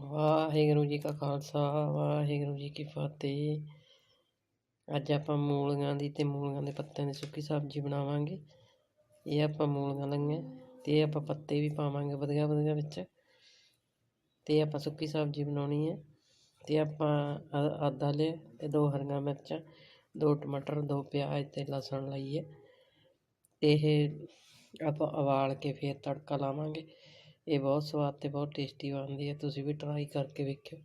ਵਾਹਿਗੁਰੂ ਜੀ ਕਾ ਖਾਲਸਾ, ਵਾਹਿਗੁਰੂ ਜੀ ਕੀ ਫਤਿਹ। ਅੱਜ ਆਪਾਂ ਮੂਲੀਆਂ ਦੀ ਤੇ ਮੂਲੀਆਂ ਦੇ ਪੱਤਿਆਂ ਦੀ ਸੁੱਕੀ ਸਬਜ਼ੀ ਬਣਾਵਾਂਗੇ। ਇਹ ਆਪਾਂ ਮੂਲੀਆਂ ਲਈਆਂ, ਤੇ ਇਹ ਆਪਾਂ ਪੱਤੇ ਵੀ ਪਾਵਾਂਗੇ ਵਧੀਆ ਵਧੀਆ ਵਿੱਚ। ਤੇ ਆਪਾਂ ਸੁੱਕੀ ਸਬਜ਼ੀ ਬਣਾਉਣੀ ਹੈ। ਤੇ ਆਪਾਂ ਆ- ਆਦਾ ਲਿਆ ਤੇ ਦੋ ਹਰੀਆਂ ਮਿਰਚਾਂ, ਦੋ ਟਮਾਟਰ, ਦੋ ਪਿਆਜ਼ ਤੇ ਲਸਣ ਲਈਏ। ਤੇ ਇਹ ਆਪਾਂ ਉਬਾਲ ਕੇ ਫਿਰ ਤੜਕਾ ਲਾਵਾਂਗੇ। ਇਹ ਬਹੁਤ ਸਵਾਦ ਅਤੇ ਬਹੁਤ ਟੇਸਟੀ ਬਣਦੀ ਹੈ। ਤੁਸੀਂ ਵੀ ਟਰਾਈ ਕਰਕੇ ਵੇਖਿਓ।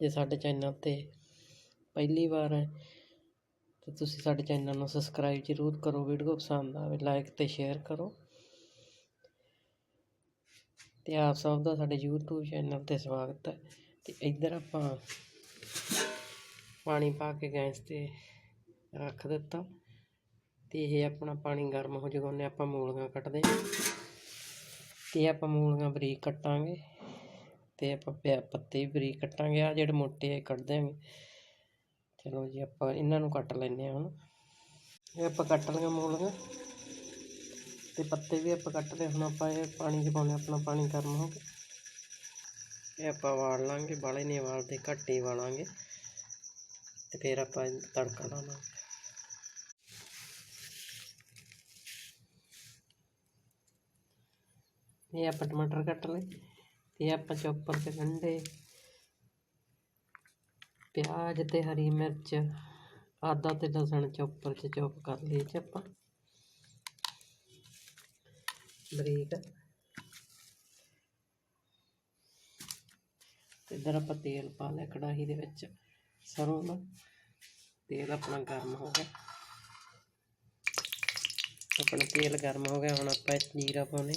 ਜੇ ਸਾਡੇ ਚੈਨਲ ਤੇ ਪਹਿਲੀ ਵਾਰ ਹੈ, ਤਾਂ ਤੁਸੀਂ ਸਾਡੇ ਚੈਨਲ ਨੂੰ ਸਬਸਕ੍ਰਾਈਬ ਜ਼ਰੂਰ ਕਰੋ। ਵੀਡੀਓ ਪਸੰਦ ਆਵੇ ਲਾਈਕ ਤੇ ਸ਼ੇਅਰ ਕਰੋ। ਤੇ ਆਪ ਸਭ ਦਾ ਸਾਡੇ YouTube ਚੈਨਲ ਤੇ ਸਵਾਗਤ ਹੈ। ਤੇ ਇੱਧਰ ਆਪਾਂ ਪਾਣੀ ਪਾ ਕੇ ਗੈਸ ਤੇ ਰੱਖ ਦਿੱਤਾ। ਤੇ ਇਹ ਆਪਣਾ ਪਾਣੀ ਗਰਮ ਹੋ ਜਾਊਗਾ, ਉਹਨੇ ਆਪਾਂ ਮੂਲੀਆਂ ਕੱਟਦੇ ਹਾਂ। ਤੇ ਆਪਾਂ ਮੂਲੀਆਂ ਬਰੀਕ ਕੱਟਾਂਗੇ ਤੇ ਆਪਾਂ ਪਿਆ ਪੱਤੇ ਵੀ ਬਰੀਕ ਕੱਟਾਂਗੇ। ਆ ਜਿਹੜੇ ਮੋਟੇ ਆ, ਇਹ ਕੱਢ ਦਿਆਂਗੇ ਚਲੋ ਜੀ, ਆਪਾਂ ਇਹਨਾਂ ਨੂੰ ਕੱਟ ਲੈਂਦੇ ਹਾਂ ਹੁਣ। ਇਹ ਆਪਾਂ ਕੱਟ ਲਈਆਂ ਮੂਲੀਆਂ ਤੇ ਪੱਤੇ ਵੀ ਆਪਾਂ ਕੱਟ ਲਏ ਹੁਣ ਆਪਾਂ ਇਹ ਪਾਣੀ 'ਚ ਪਾਉਣੇ ਆਪਣਾ ਪਾਣੀ ਗਰਮ ਹੋ ਗਿਆ ਇਹ ਆਪਾਂ ਵਾਲ ਲਾਂਗੇ ਬਾਲੇ ਨਹੀਂ ਵਾਲਦੇ ਘੱਟ ਹੀ ਵਾਲਾਂਗੇ। ਤੇ ਫਿਰ ਆਪਾਂ ਇਹਨੂੰ ਤੜਕਾ ਲਾਵਾਂਗੇ। ਇਹ ਆਪਾਂ ਟਮਾਟਰ ਕੱਟ ਲਏ ਤੇ ਆਪਾਂ ਚੌਪਰ ਤੇ ਗੰਢੇ, ਪਿਆਜ਼ ਤੇ ਹਰੀ ਮਿਰਚ ਆਦਾ ਤੇ ਲਸਣ ਚੌਪਰ 'ਚ ਚੌਪ ਕਰ ਲਏ ਚ ਆਪਾਂ। ਬਰੀਕ। ਤੇ ਇਧਰ ਆਪਾਂ ਤੇਲ ਪਾ ਲਿਆ ਕੜਾਹੀ ਦੇ ਵਿੱਚ ਸਰੋਂ ਦਾ। ਤੇਲ ਆਪਣਾ ਗਰਮ ਹੋ ਗਿਆ। ਆਪਣਾ ਤੇਲ ਗਰਮ ਹੋ ਗਿਆ, ਹੁਣ ਆਪਾਂ ਜੀਰਾ ਪਾਉਣੇ।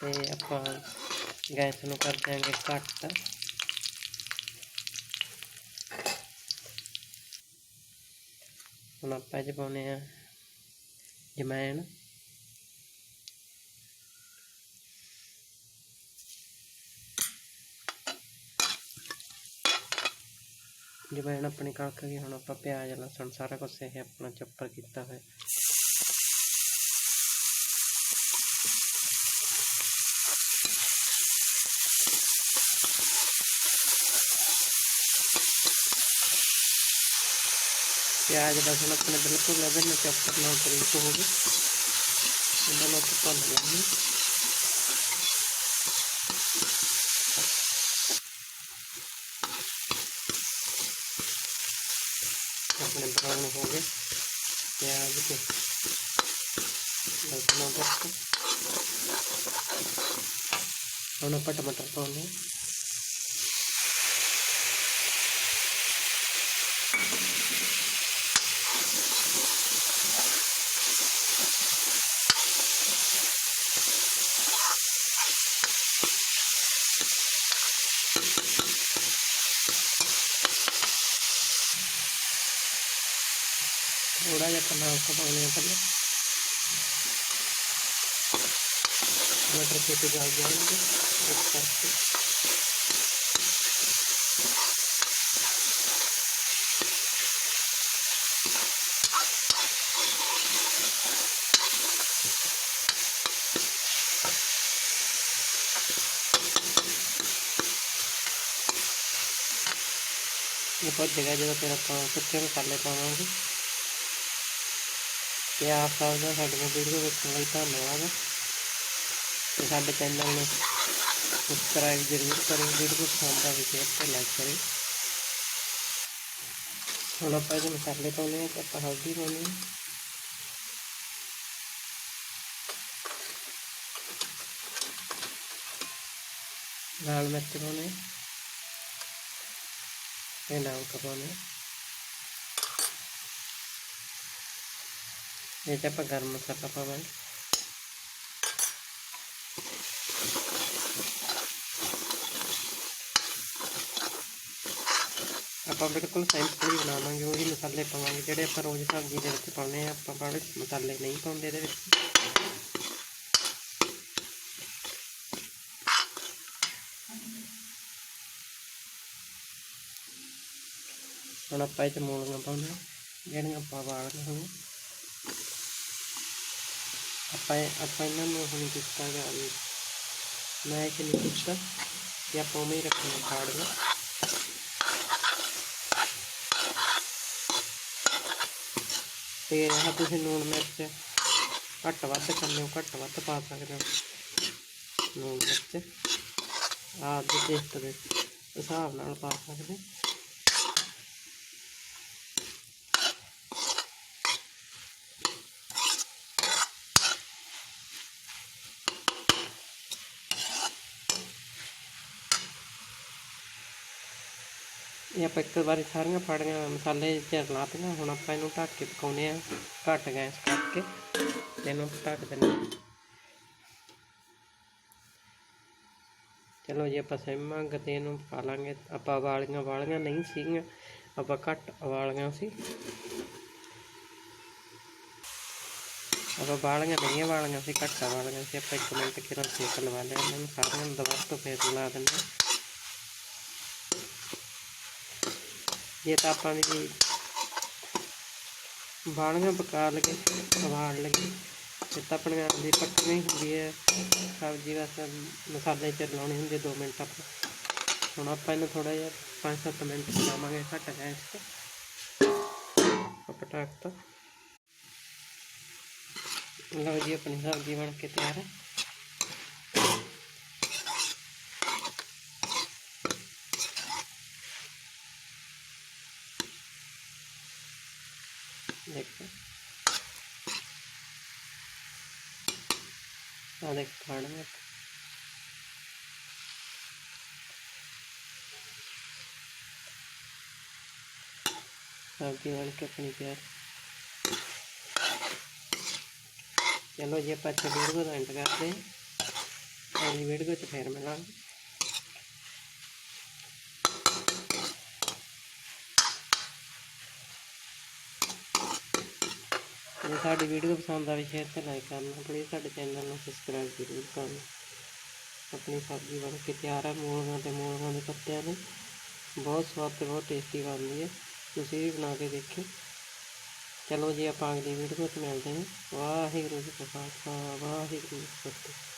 ਤੇ ਆਪਾਂ ਗੈਸ ਨੂੰ ਕਰ ਦਿਆਂਗੇ ਘੱਟ। ਹੁਣ ਆਪਾਂ ਇਹ 'ਚ ਪਾਉਣੇ ਆ ਜਮੈਣ ਜਮੈਣ ਆਪਣੀ ਕਣਕ ਗਈ ਹੁਣ ਆਪਾਂ ਪਿਆਜ਼, ਲਸਣ ਸਾਰਾ ਕੁਝ ਇਹ ਆਪਣਾ ਚੌਪਰ ਕੀਤਾ ਹੋਇਆ। ਪਿਆਜ਼ ਲਸਣ ਆਪਣੇ ਬਿਲਕੁਲ ਲਗਨ ਚੌਪਰ ਨਾਲ ਬਰੀਕ ਹੋ ਗਏ ਇਹਨਾਂ ਨੂੰ ਆਪਾਂ ਭੁੰਨ ਲਾਂਗੇ ਆਪਣੇ ਬਰਾਊਨ ਹੋ ਗਏ ਪਿਆਜ਼ ਤੇ ਲਸਣ ਤੱਕ ਹੁਣ ਆਪਾਂ ਟਮਾਟਰ ਥੋੜਾ ਜਿਹਾ ਕਨਾ ਪਾਉਣੇ ਆ ਪਹਿਲਾਂ ਟਮਾਟਰ ਛੇਤੀ ਗਲ ਜਾਣਗੇ, ਇਸ ਕਰਕੇ। ਇਹ ਬਹੁਤ ਜਗ੍ਹਾ ਜਦੋਂ ਫਿਰ ਆਪਾਂ ਸੁੱਕੇ ਮਸਾਲੇ ਪਾਵਾਂਗੇ। ਤੇ ਆਪ ਸਭ ਦਾ ਸਾਡੀਆਂ ਵੀਡੀਓ ਵੇਖਣ ਲਈ ਧੰਨਵਾਦ। ਤੇ ਸਾਡੇ ਚੈਨਲ ਨੂੰ ਸਬਸਕ੍ਰਾਈਬ ਜ਼ਰੂਰ ਕਰਿਓ ਵੀਡੀਓ ਪਸੰਦ ਆਵੇ ਸ਼ੇਅਰ ਤੇ ਲਾਈਕ ਕਰਿਓ। ਹੁਣ ਆਪਾਂ ਇਹਦੇ ਮਸਾਲੇ ਪਾਉਣੇ ਆ ਤੇ ਆਪਾਂ ਹਲਦੀ ਪਾਉਣੀ ਆ ਲਾਲ ਮਿਰਚ ਪਾਉਣੇ ਆ ਨਮਕ ਪਾਉਣੇ ਆ ਇਹ 'ਚ ਆਪਾਂ ਗਰਮ ਮਸਾਲਾ ਪਾਵਾਂਗੇ। ਆਪਾਂ ਬਿਲਕੁਲ ਸਿੰਪਲ ਹੀ ਬਣਾਵਾਂਗੇ ਉਹੀ ਮਸਾਲੇ ਪਾਵਾਂਗੇ, ਜਿਹੜੇ ਆਪਾਂ ਰੋਜ਼ ਸਬਜ਼ੀ ਦੇ ਵਿੱਚ ਪਾਉਂਦੇ ਆ ਆਪਾਂ ਬਾਹਲੇ ਮਸਾਲੇ ਨਹੀਂ ਪਾਉਂਦੇ ਇਹਦੇ ਵਿੱਚ। ਹੁਣ ਆਪਾਂ ਇਹ 'ਚ ਮੂਲੀਆਂ ਪਾਉਂਦੇ ਜਿਹੜੀਆਂ ਆਪਾਂ ਵਾਲੀਆਂ ਹੋਈਆਂ ਆਪਾਂ ਆਪਾਂ ਇਹਨਾਂ ਨੂੰ ਹੁਣ ਕੀਤਾ ਗਾ ਮੈਂ ਇਹ ਨਹੀਂ ਕੀਤਾ ਇਹ ਆਪਾਂ ਉਵੇਂ ਹੀ ਰੱਖਣਾ ਖਾੜ ਕੇ ਤੇ ਆਹ ਤੁਸੀਂ ਲੂਣ ਮਿਰਚ ਘੱਟ ਵੱਧ ਕਰਨੇ ਹੋ, ਘੱਟ ਵੱਧ ਪਾ ਸਕਦੇ ਹੋ। ਲੂਣ ਮਿਰਚ ਆਪ ਦੇ ਟੇਸਟ ਦੇ ਹਿਸਾਬ ਨਾਲ ਪਾ ਸਕਦੇ। ਇਹ ਆਪਾਂ ਇੱਕ ਵਾਰੀ ਸਾਰੀਆਂ ਫਾੜੀਆਂ, ਮਸਾਲੇ ਚ ਲਾਤੀਆਂ ਹੁਣ ਆਪਾਂ ਇਹਨੂੰ ਢੱਕ ਕੇ ਪਕਾਉਨੇ ਆ ਘੱਟ ਗੈਸ ਕਰਕੇ ਤੇ ਇਹਨੂੰ ਢੱਕ ਦਿੰਦੇ ਚਲੋ ਜੀ, ਆਪਾਂ ਸਿਮ ਗਤੇ ਨੂੰ ਪਾ ਲਾਂਗੇ। ਆਪਾਂ ਵਾਲੀਆਂ ਵਾਲੀਆਂ ਨਹੀਂ ਸੀਗੀਆਂ, ਆਪਾਂ ਘੱਟ ਵਾਲੀਆਂ ਸੀ। ਆਪਾਂ ਵਾਲੀਆਂ ਨਹੀਂ ਵਾਲੀਆਂ ਸੀ, ਘੱਟ ਵਾਲੀਆਂ ਸੀ। ਆਪਾਂ ਇੱਕ ਮਿੰਟ ਕਿਰਾਂ ਸੇਕ ਲਵਾ ਲਿਆ ਇਹਨਾਂ ਨੂੰ, ਸਾਰਿਆਂ ਨੂੰ ਦੁਬਾਰਾ ਤੋਂ ਫੇਰ ਲਾ ਦਿੰਦੇ ਜੇ ਤਾਂ ਆਪਾਂ ਵੀ ਬਾਣੀਆਂ ਪਕਾ ਲਗੇ ਉਬਾਲ ਲਗੇ। ਤੇ ਤਾਂ ਆਪਣੇ ਆਪ ਦੀ ਪੱਕਣੀ ਹੁੰਦੀ ਹੈ। ਸਬਜ਼ੀ ਵਾਸਤੇ ਮਸਾਲੇ ਚ ਲਾਉਣੇ ਹੁੰਦੇ 2 ਮਿੰਟ ਆਪਾਂ। ਹੁਣ ਆਪਾਂ ਇਹਨੂੰ ਥੋੜਾ ਜਿਹਾ 5-7 ਮਿੰਟ ਪਕਾਵਾਂਗੇ ਘੱਟ ਗੈਸ ਤੇ ਆਪਾਂ ਢੱਕਤਾ ਲਓ ਜੀ, ਆਪਣੀ ਸਬਜ਼ੀ ਬਣ ਕੇ ਤਿਆਰ ਹੈ। ਦੇਖੋ। ਆ ਦੇਖ ਖਾਣਾ ਹੈ ਸਬਜ਼ੀ ਬਣ ਕੇ ਆਪਣੀ ਤਿਆਰ। ਚਲੋ ਜੀ, ਆਪਾਂ ਇੱਥੇ ਵੀਡੀਓ ਦਾ ਐਂਡ ਕਰਦੇ ਹਾਂ। ਅਗਲੀ ਵੀਡੀਓ 'ਚ ਫੇਰ ਮਿਲਾਂਗੇ। ਜੇ ਸਾਡੀ ਵੀਡੀਓ ਪਸੰਦ ਆਵੇ ਸ਼ੇਅਰ ਤੇ ਲਾਈਕ ਕਰਨਾ। ਪਲੀਜ਼ ਸਾਡੇ ਚੈਨਲ ਨੂੰ ਸਬਸਕ੍ਰਾਈਬ ਜ਼ਰੂਰ ਕਰਨਾ। ਆਪਣੀ ਸਬਜ਼ੀ ਬਣ ਕੇ ਤਿਆਰ ਹੈ ਮੂਲੀਆਂ ਤੇ ਮੂਲੀਆਂ ਦੇ ਪੱਤਿਆਂ ਦੀ ਬਹੁਤ ਸਵਾਦ ਤੇ ਬਹੁਤ ਟੇਸਟੀ ਬਣਦੀ ਹੈ ਤੁਸੀਂ ਵੀ ਬਣਾ ਕੇ ਦੇਖਿਓ। ਚਲੋ ਜੀ, ਆਪਾਂ ਅਗਲੀ ਵੀਡੀਓ ਵਿੱਚ ਮਿਲਦੇ ਹਾਂ। ਵਾਹਿਗੁਰੂ ਜੀ ਕਾ ਖਾਲਸਾ, ਵਾਹਿਗੁਰੂ ਜੀ ਕੀ ਫਤਿਹ।